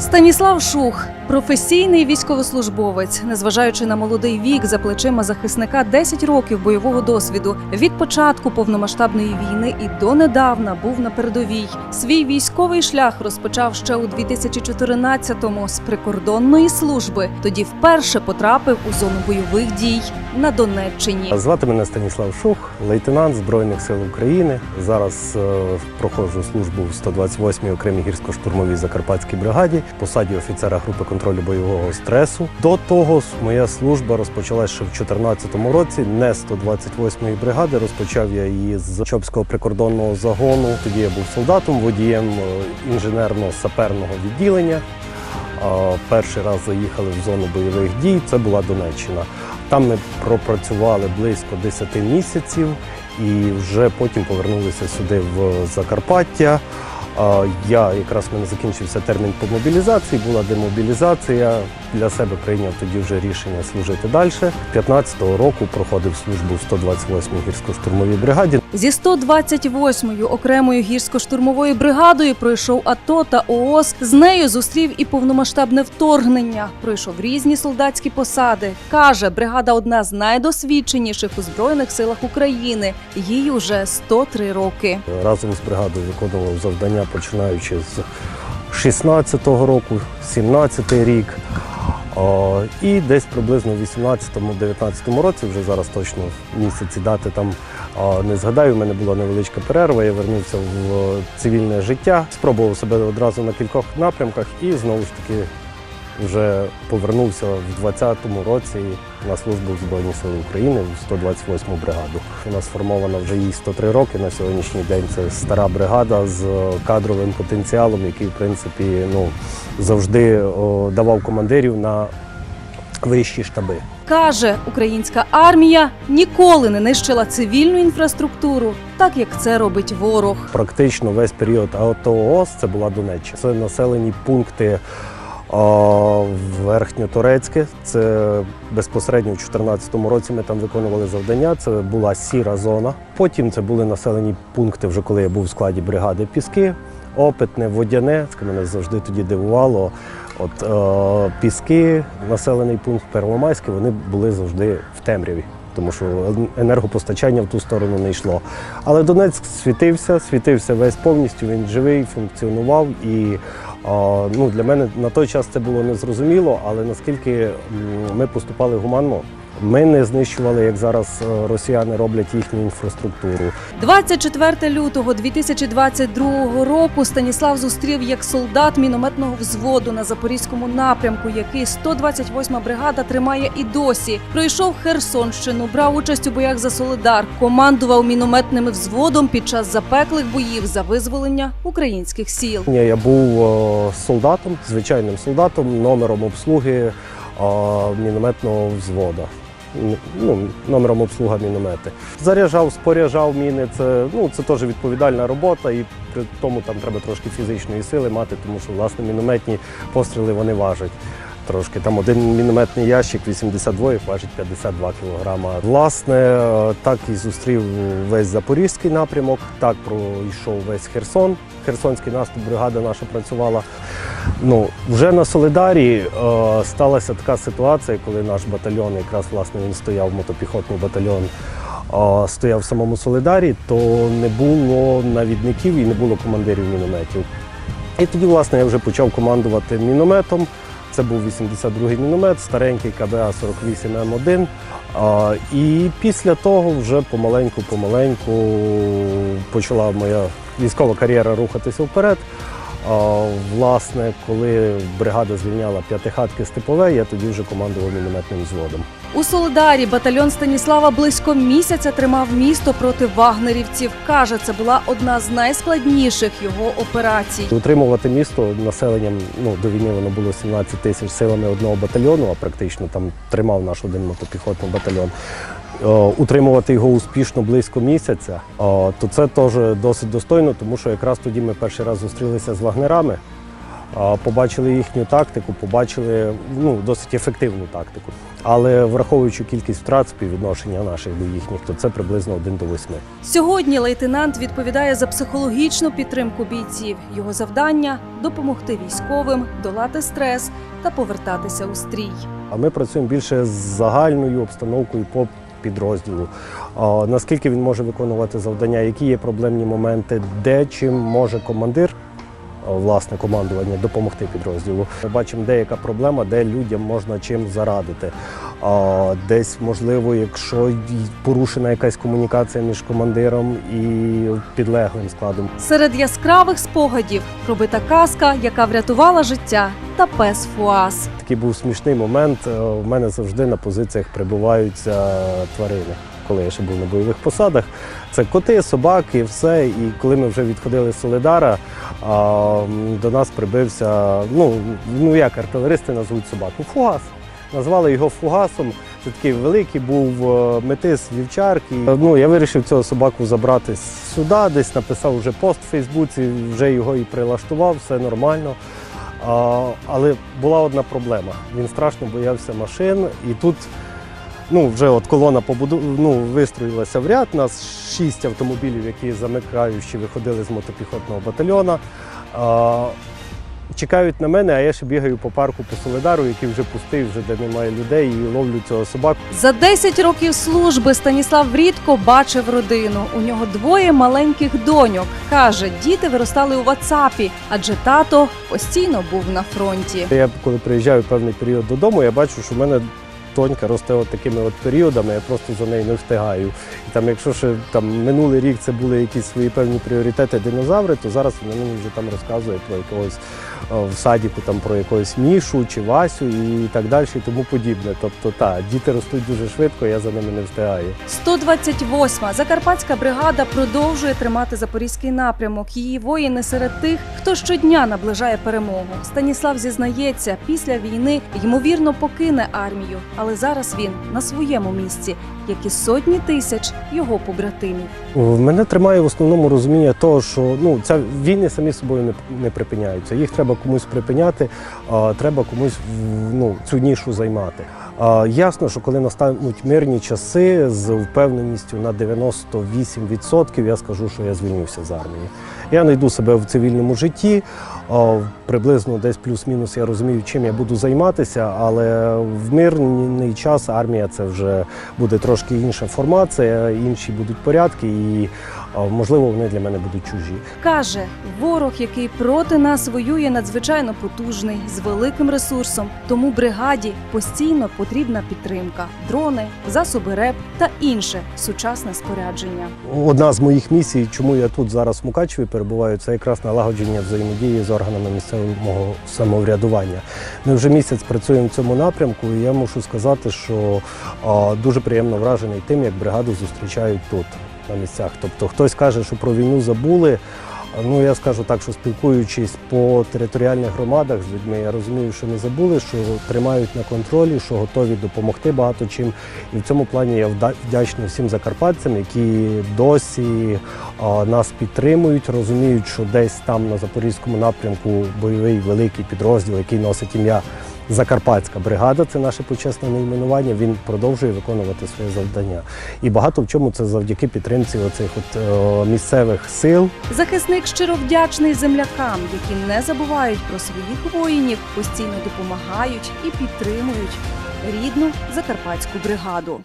Станіслав Шух, професійний військовослужбовець, незважаючи на молодий вік за плечима захисника 10 років бойового досвіду. Від початку повномасштабної війни і донедавна був на передовій. Свій військовий шлях розпочав ще у 2014-му з прикордонної служби. Тоді вперше потрапив у зону бойових дій на Донеччині. Звати мене Станіслав Шух, лейтенант Збройних сил України. Зараз е, проходжу службу в 128-й окремій гірсько-штурмовій Закарпатській бригаді, посаді офіцера групи контролю бойового стресу. До того моя служба розпочалась ще в 2014 році, не 128-ї бригади. Розпочав я її з Чопського прикордонного загону. Тоді я був солдатом, водієм е, інженерно-саперного відділення. Перший раз заїхали в зону бойових дій. Це була Донеччина. Там ми пропрацювали близько 10 місяців і вже потім повернулися сюди в Закарпаття. Я якраз в мене закінчився термін по мобілізації, була демобілізація. Для себе прийняв тоді вже рішення служити далі. 15-го року проходив службу в 128-й гірсько-штурмовій бригаді. Зі 128-ю окремою гірсько-штурмовою бригадою пройшов АТО та ООС. З нею зустрів і повномасштабне вторгнення. Пройшов різні солдатські посади. Каже, бригада одна з найдосвідченіших у збройних силах України. Їй уже 103 роки. Разом з бригадою виконував завдання починаючи з 16-го року, 17-й рік. І десь приблизно в 18-19 році, вже зараз точно місяці дати там не згадаю. У мене була невеличка перерва. Я вернувся в цивільне життя, спробував себе одразу на кількох напрямках і знову ж таки вже повернувся в 20-му році на службу в Збройні Сили України в 128-му бригаду. У нас сформована вже їй 103 роки. На сьогоднішній день це стара бригада з кадровим потенціалом, який в принципі ну завжди давав командирів на вищі штаби. Каже, українська армія ніколи не нищила цивільну інфраструктуру, так як це робить ворог. Практично весь період АТО-ООС це була Донеччина. Це населені пункти а, Верхньоторецьке. Це безпосередньо у 2014 році ми там виконували завдання. Це була сіра зона. Потім це були населені пункти, вже коли я був в складі бригади Піски, Опитне, Водяне. Це мене завжди тоді дивувало. От е, Піски, населений пункт Первомайський, вони були завжди в темряві. Тому що енергопостачання в ту сторону не йшло. Але Донецьк світився, світився весь повністю. Він живий, функціонував. І ну, для мене на той час це було незрозуміло, але наскільки ми поступали гуманно, ми не знищували, як зараз е, росіяни роблять їхню інфраструктуру. 24 лютого 2022 року Станіслав зустрів як солдат мінометного взводу на запорізькому напрямку, який 128 бригада тримає і досі. Пройшов Херсонщину, брав участь у боях за Солидар, командував мінометним взводом під час запеклих боїв за визволення українських сіл. Я був е, солдатом, звичайним солдатом, номером обслуги е, мінометного взвода. Ну, номером обслуга міномети. Заряджав, споряджав міни. Це, ну, це теж відповідальна робота, і при тому там треба трошки фізичної сили мати, тому що власне мінометні постріли вони важать. Трошки там один мінометний ящик 82 важить 52 кілограма. Власне, е, так і зустрів весь запорізький напрямок, так пройшов весь Херсон. Херсонський наступ бригада наша працювала. Ну, вже на Солидарі е, сталася така ситуація, коли наш батальйон, якраз власне він стояв, мотопіхотний батальйон, е, стояв в самому Солидарі, то не було навідників і не було командирів мінометів. І тоді, власне, я вже почав командувати мінометом. Це був 82-й міномет, старенький КБА 48 М1. І після того вже помаленьку-помаленьку почала моя військова кар'єра рухатися вперед. Власне, коли бригада звільняла п'ятихатки степове, я тоді вже командував мінометним взводом. У Солидарі батальйон Станіслава близько місяця тримав місто проти вагнерівців. Каже, це була одна з найскладніших його операцій. Утримувати місто населенням ну, до війни воно було 17 тисяч силами одного батальйону, а практично там тримав наш один мотопіхотний батальйон. Е, Утримувати його успішно близько місяця, е, то це теж досить достойно, тому що якраз тоді ми перший раз зустрілися з вагнерами. Побачили їхню тактику, побачили ну, досить ефективну тактику. Але враховуючи кількість втрат співвідношення наших до їхніх, то це приблизно 1 до 8. Сьогодні лейтенант відповідає за психологічну підтримку бійців. Його завдання допомогти військовим, долати стрес та повертатися у стрій. А ми працюємо більше з загальною обстановкою по підрозділу. Наскільки він може виконувати завдання, які є проблемні моменти, де чим може командир, власне, командування допомогти підрозділу. Ми бачимо, де яка проблема, де людям можна чим зарадити. А, Десь, можливо, якщо порушена якась комунікація між командиром і підлеглим складом. Серед яскравих спогадів пробита каска, яка врятувала життя, та пес Фуас. Такий був смішний момент. Е, В мене завжди на позиціях прибуваються тварини. Коли я ще був на бойових посадах, це коти, собаки, все. І коли ми вже відходили з Солидара, до нас прибився, ну, ну як артилеристи назвуть собаку, фугас. Назвали його фугасом. Це такий великий був е, метис вівчарки. Е, Ну, я вирішив цього собаку забрати сюди, десь написав вже пост в Фейсбуці, вже його і прилаштував, все нормально. А, але була одна проблема. Він страшно боявся машин, і тут ну, вже от колона побуду... ну, вистроїлася в ряд. Нас шість автомобілів, які замикаючи виходили з мотопіхотного батальйона. А, чекають на мене, а я ще бігаю по парку по Солидару, який вже пустий, вже де немає людей, і ловлю цього собаку. За 10 років служби Станіслав рідко бачив родину. У нього двоє маленьких доньок. Каже, діти виростали у Ватсапі, адже тато постійно був на фронті. Я коли приїжджаю певний період додому, я бачу, що в мене тонька росте от такими от періодами, я просто за нею не встигаю. І там, якщо ще там минулий рік це були якісь свої певні пріоритети динозаври, то зараз вона мені вже там розказує про якогось в садіку, там про якогось мішу чи Васю і так далі, і тому подібне. Тобто, так, діти ростуть дуже швидко, я за ними не встигаю. 128-ма Закарпатська бригада продовжує тримати запорізький напрямок. Її воїни серед тих, хто щодня наближає перемогу. Станіслав зізнається, після війни ймовірно покине армію, але зараз він на своєму місці, як і сотні тисяч його побратимів. Мене тримає в основному розуміння того, що ну ця війни самі собою не, не припиняються. Їх треба комусь припиняти, а, треба комусь ну, цю нішу займати. А, ясно, що коли настануть мирні часи з впевненістю на 98% я скажу, що я звільнюся з армії. Я знайду себе в цивільному житті. Приблизно десь плюс-мінус я розумію, чим я буду займатися, але в мирний час армія це вже буде трошки інша формація, інші будуть порядки, і можливо вони для мене будуть чужі. Каже, ворог, який проти нас воює, надзвичайно потужний з великим ресурсом. Тому бригаді постійно потрібна підтримка: дрони, засоби РЕП та інше сучасне спорядження. Одна з моїх місій, чому я тут зараз в Мукачеві перебуваю, це якраз налагодження взаємодії з органами місцевого самоврядування. Ми вже місяць працюємо в цьому напрямку, і я мушу сказати, що дуже приємно вражений тим, як бригаду зустрічають тут на місцях. Тобто хтось каже, що про війну забули. Ну, я скажу так, що спілкуючись по територіальних громадах з людьми, я розумію, що не забули, що тримають на контролі, що готові допомогти багато чим. І в цьому плані я вдячний всім закарпатцям, які досі нас підтримують, розуміють, що десь там на запорізькому напрямку бойовий великий підрозділ, який носить ім'я Закарпатська бригада, це наше почесне найменування. Він продовжує виконувати своє завдання. І багато в чому це завдяки підтримці оцих от о, місцевих сил. Захисник щиро вдячний землякам, які не забувають про своїх воїнів, постійно допомагають і підтримують рідну закарпатську бригаду.